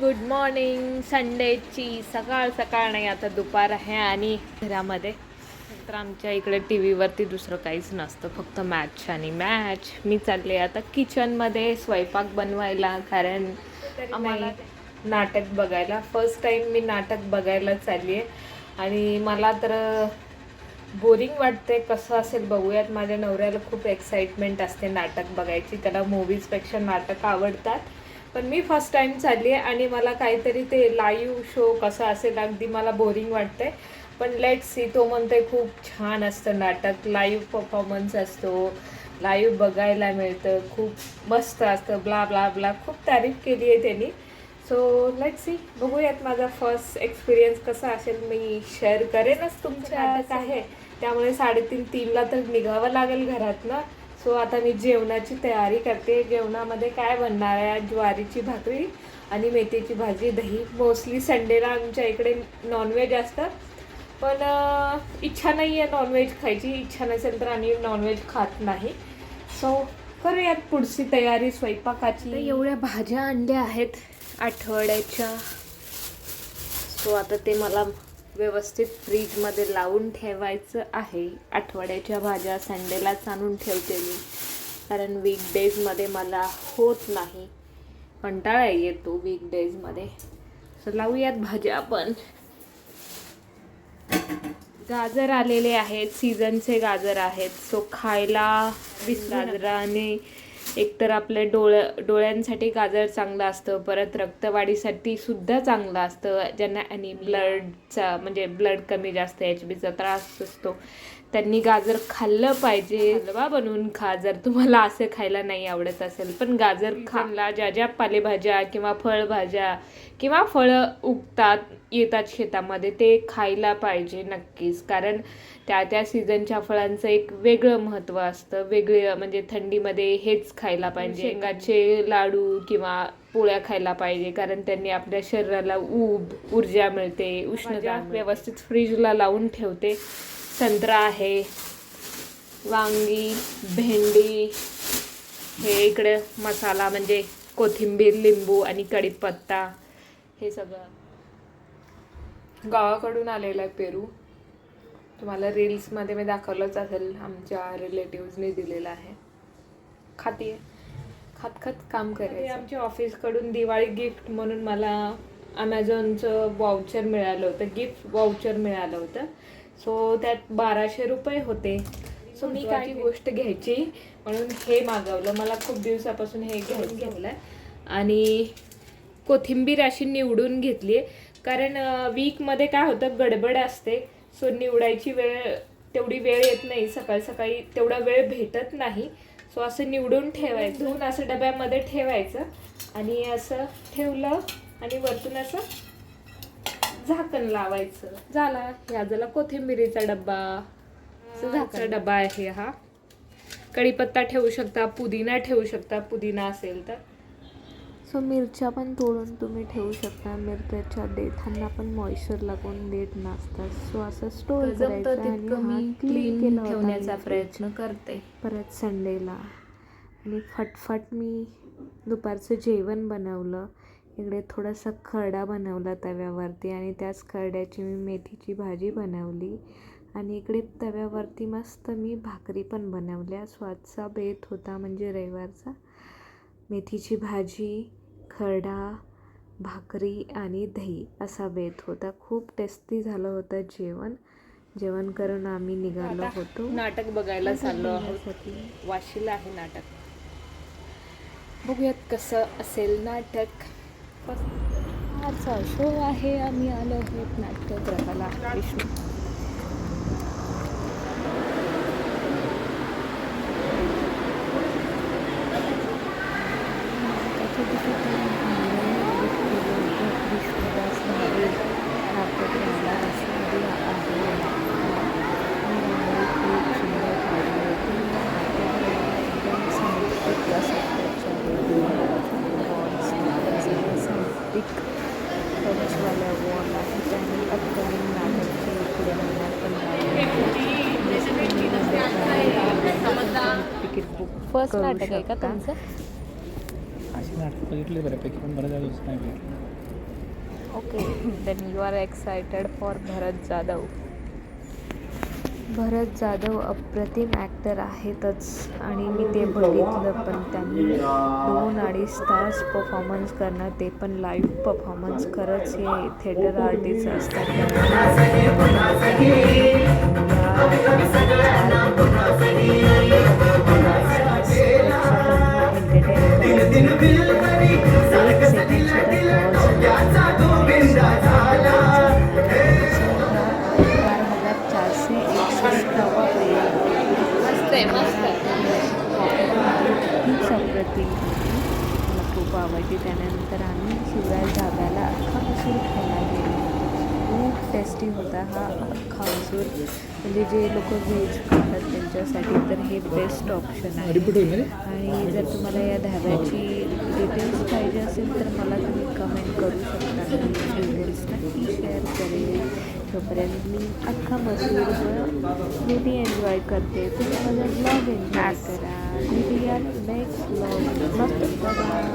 Good morning. संडेची सकाळ सकाळ नाही आता दुपार आहे आणि घरामध्ये. तर आमच्या इकडे टी व्हीवरती दुसरं काहीच नसतं फक्त मॅच आणि मॅच मी चालले आता किचनमध्ये स्वयंपाक बनवायला कारण आम्हाला नाटक बघायला फर्स्ट टाइम मी नाटक बघायला चालली आहे आणि मला तर बोरिंग वाटते कसं असेल बघूयात. माझ्या नवऱ्याला खूप एक्साइटमेंट असते नाटक बघायची त्याला मूवीजपेक्षा नाटक आवडतात. पण मी फर्स्ट टाइम चालली आहे आणि मला काहीतरी ते लाईव्ह शो कसं असेल अगदी मला बोरिंग वाटते पण लेट सी तो म्हणते खूप छान असतं नाटक लाईव्ह परफॉर्मन्स असतो लाईव्ह बघायला मिळतं खूप मस्त असतं ब्ला ब्ला ब्ला खूप तारीफ केली आहे त्यांनी. सो लेट सी बघूयात माझा फर्स्ट एक्सपिरियन्स कसा असेल. मी शेअर करेनच तुमच्या नाटक आहे. त्यामुळे साडेतीन तीनला तर निघावं लागेल घरातनं. सो आता मी जेवणाची तयारी करते. जेवणामध्ये काय बनणार आहे? ज्वारीची भाकरी आणि मेथीची भाजी दही. मोस्टली संडेला आमच्या इकडे नॉनव्हेज असतं पण इच्छा नाही आहे नॉनव्हेज खायची. इच्छा नसेल तर आम्ही नॉनव्हेज खात नाही. सो करूयात पुढची तयारी स्वयंपाकाची. एवढ्या भाज्या आणल्या आहेत आठवड्याच्या. सो आता ते मला व्यवस्थित फ्रीजमध्ये लावून ठेवायचं आहे. आठवड्याच्या भाज्या संडेलाच आणून ठेवते मी. कारण वीकडेजमध्ये मला होत नाही. कंटाळा येतो वीकडेजमध्ये सो लावूयात भाज्या आपण. गाजर आलेले आहेत. सीझनचे गाजर आहेत. सो खायला गाजराने एकतर आपल्या डोळ्या डोळ्यांसाठी गाजर चांगलं असतं परत रक्तवाढीसाठी सुद्धा चांगलं असतं ज्यांना आणि ब्लडचा म्हणजे ब्लड कमी जास्त एच बीचा त्रास असतो. त्यांनी गाजर खाल्लं पाहिजे. हलवा बनवून खा. जर तुम्हाला असं खायला नाही आवडत असेल पण गाजर खाल्ला ज्या ज्या पालेभाज्या किंवा फळभाज्या किंवा फळं उगतात येतात शेतामध्ये ते खायला पाहिजे नक्कीच. कारण त्या त्या सीझनच्या फळांचं एक वेगळं महत्त्व असतं. वेगळे म्हणजे थंडीमध्ये हेच खायला पाहिजे. शेंगाचे लाडू किंवा पोळ्या खायला पाहिजे कारण त्यांनी आपल्या शरीराला ऊब ऊर्जा मिळते उष्णता व्यवस्थित फ्रीजला लावून ठेवते. संत्रा आहे. वांगी भेंडी हे इकडे मसाला म्हणजे कोथिंबीर लिंबू आणि कढीपत्ता हे सगळं. गावाकडून आलेलं आहे पेरू. तुम्हाला रील्समध्ये मी दाखवलंच असेल आमच्या रिलेटिव्हजने दिलेलं आहे. खाते खात खात काम करायचं. आमच्या ऑफिसकडून दिवाळी गिफ्ट म्हणून मला अमेझॉनचं वाउचर मिळालं होतं. गिफ्ट वाउचर मिळालं होतं. सो त्यात बाराशे रुपये होते. सो मी काही गोष्ट घ्यायची. म्हणून हे मागवलं. मला खूप दिवसापासून हे घेऊन घेतलं आणि कोथिंबीर अशी निवडून घेतली कारण वीकमध्ये काय होतं? गडबड असते. सो निवडायची वेळ तेवढी वेळ येत नाही. सकाळी सकाळी तेवढा वेळ भेटत नाही. सो असं निवडून ठेवायचं. धुवून असं डब्यामध्ये ठेवायचं. आणि असं ठेवलं. आणि वरतून असं झाकण लावायचं. झाला. ह्या झाला कोथिंबिरीचा डब्बा. असं झाकण. डब्बा आहे हा. कढीपत्ता ठेवू शकता पुदिना ठेवू शकता पुदिना असेल तर. सो मिरच्या पण तोडून तुम्ही ठेवू शकता. मिरच्याच्या देठांना पण मॉइश्चर लागून देत नसतात. सो असं स्टोर करायचं आणि हा क्लीन केला ठेवण्याचा प्रयत्न करते. परत संडेला. आणि फटफट मी दुपारचं जेवण बनवलं. इकडे थोडासा खरडा बनवला तव्यावरती आणि त्याच खरड्याची मी मेथीची भाजी बनवली. आणि इकडे तव्यावरती मस्त मी भाकरी पण बनवल्या. स्वादचा बेत होता म्हणजे रविवारचा. मेथीची भाजी खरडा भाकरी आणि दही असा बेत होता. खूप टेस्टी झालं होतं जेवण. जेवण करून आम्ही निघालो होतो. नाटक बघायला चाललो आहोत. वाशीला आहे नाटक. बघूयात कसं असेल नाटक. आजचा शो आहे आम्ही आलो आहोत नाट्यगृहाला विष्णू. पुढे महिन्यात पण तिकीट बुक फर्स्ट नाटक आहे का तुमचं? अशी नाटकं बघितली बऱ्यापैकी पण बऱ्याच दिवस नाही. बघितलं okay then you are excited for Bharat Jadhav Bharat Jadhav अप्रतिम ॲक्टर आहेतच. आणि मी ते बघितलं पण त्यांनी दोन अडीच तास परफॉर्मन्स करणं ते पण लाईव्ह परफॉर्मन्स खरंच हे थिएटर आर्टिस्ट चार टेस्टी होता हा अख्खा मसूर. म्हणजे जे लोक व्हेज खातात त्यांच्यासाठी तर हे बेस्ट ऑप्शन आहे. आणि जर तुम्हाला या धाब्याची डिटेल्स पाहिजे असेल तर मला तुम्ही कमेंट करू शकता. डिटेल्स नक्की शेअर करेन. तोपर्यंत मी अख्खा मसूर ब्युटी एन्जॉय करते. तुम्ही माझा ब्लॉग एन्जॉय करा. भेटूया नेक्स्ट ब्लॉग मस्त बाय